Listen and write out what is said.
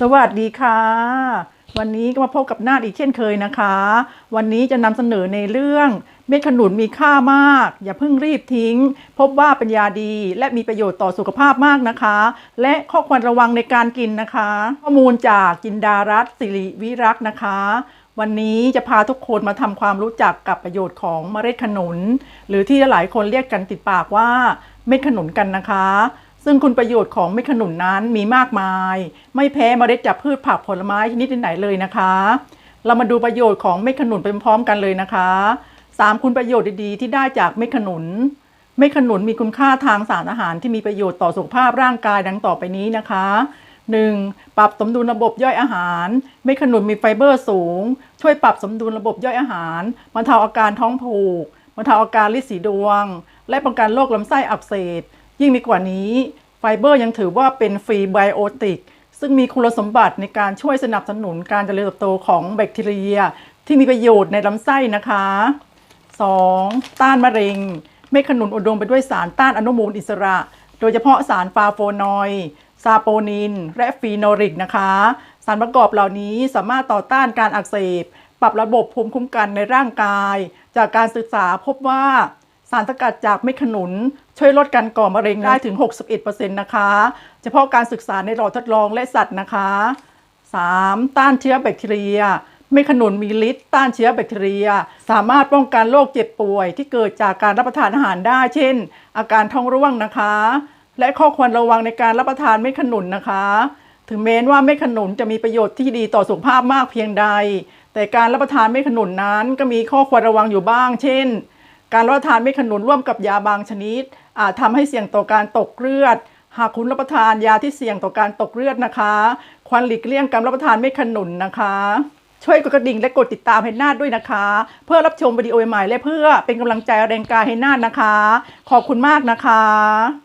สวัสดีค่ะ วันนี้ก็มาพบกับนาดอีกเช่นเคยนะคะ วันนี้จะนำเสนอในเรื่องเม็ดขนุนมีค่ามาก อย่าเพิ่งรีบทิ้ง พบว่าเป็นยาดีและมีประโยชน์ต่อสุขภาพมากนะคะ และข้อควรระวังในการกินนะคะ ข้อมูลจากจินดารัตสิริวิรักษ์นะคะ วันนี้จะพาทุกคนมาทำความรู้จักกับประโยชน์ของเมล็ดขนุน หรือที่หลายคนเรียกกันติดปากว่าเม็ดขนุนกันนะคะ ซึ่งคุณประโยชน์ของเม็ดขนุนนั้นมีมากมาย ไม่แพ้เมล็ดจากพืชผักผลไม้ชนิดไหนเลยนะคะ เรามาดูประโยชน์ของเม็ดขนุนไปพร้อมกันเลยนะคะสามคุณประโยชน์ดีๆ ที่ได้จากเม็ดขนุนเม็ดขนุนมีคุณค่าทางสารอาหารที่มีประโยชน์ต่อสุขภาพร่างกายดังต่อไปนี้นะคะ 1. ปรับสมดุลระบบย่อยอาหาร เม็ดขนุนมีไฟเบอร์สูง ช่วยปรับสมดุลระบบย่อยอาหารบรรเทาอาการท้องผูกบรรเทาอาการลินสีดวง และป้องกันโรคลำไส้อักเสบ ยิ่งมีกว่านี้ไฟเบอร์ยังถือว่าเป็นฟรีไบโอติก ซึ่งมีคุณสมบัติในการช่วยสนับสนุนการเจริญเติบโตของแบคทีเรีย ที่มีประโยชน์ในลำไส้นะคะ 2. ต้านมะเร็ง เม็ดขนุนอุดมไปด้วยสารต้านอนุมูลอิสระ โดยเฉพาะสารฟาโฟนอยซาโปนิน และฟีโนริกนะคะ สารประกอบเหล่านี้สามารถต่อต้านการอักเสบ ปรับระบบภูมิคุ้มกันในร่างกาย จากการศึกษาพบว่า สารสกัดจากเม็ดขนุน ช่วยลดการก่อมะเร็งได้ถึง 61%นะคะ เฉพาะการศึกษาในหลอดทดลองและสัตว์นะคะ 3. ต้านเชื้อแบคทีเรีย เม็ดขนุนมีฤทธิ์ต้านเชื้อแบคทีเรีย สามารถป้องกันโรคเจ็บป่วย ที่เกิดจากการรับประทานอาหารได้ เช่น อาการท้องร่วงนะคะ และข้อควรระวังในการรับประทานเม็ดขนุนนะคะ ถึงแม้ว่าเม็ดขนุนจะมีประโยชน์ที่ดีต่อสุขภาพมากเพียงใด แต่การรับประทานเม็ดขนุนนั้นก็มีข้อควรระวังอยู่บ้าง เช่น การรับประทานเม็ดขนุนร่วมกับยาบางชนิดอาจทำให้เสี่ยงต่อการตกเลือด หากคุณรับประทานยาที่เสี่ยงต่อการตกเลือดนะคะ ควรหลีกเลี่ยงการรับประทานเม็ดขนุนนะคะ ช่วยกดกระดิ่งและกดติดตามให้นาดด้วยนะคะ เพื่อรับชมวิดีโอใหม่และเพื่อเป็นกำลังใจแรงกายให้นาดนะคะ ขอบคุณมากนะคะ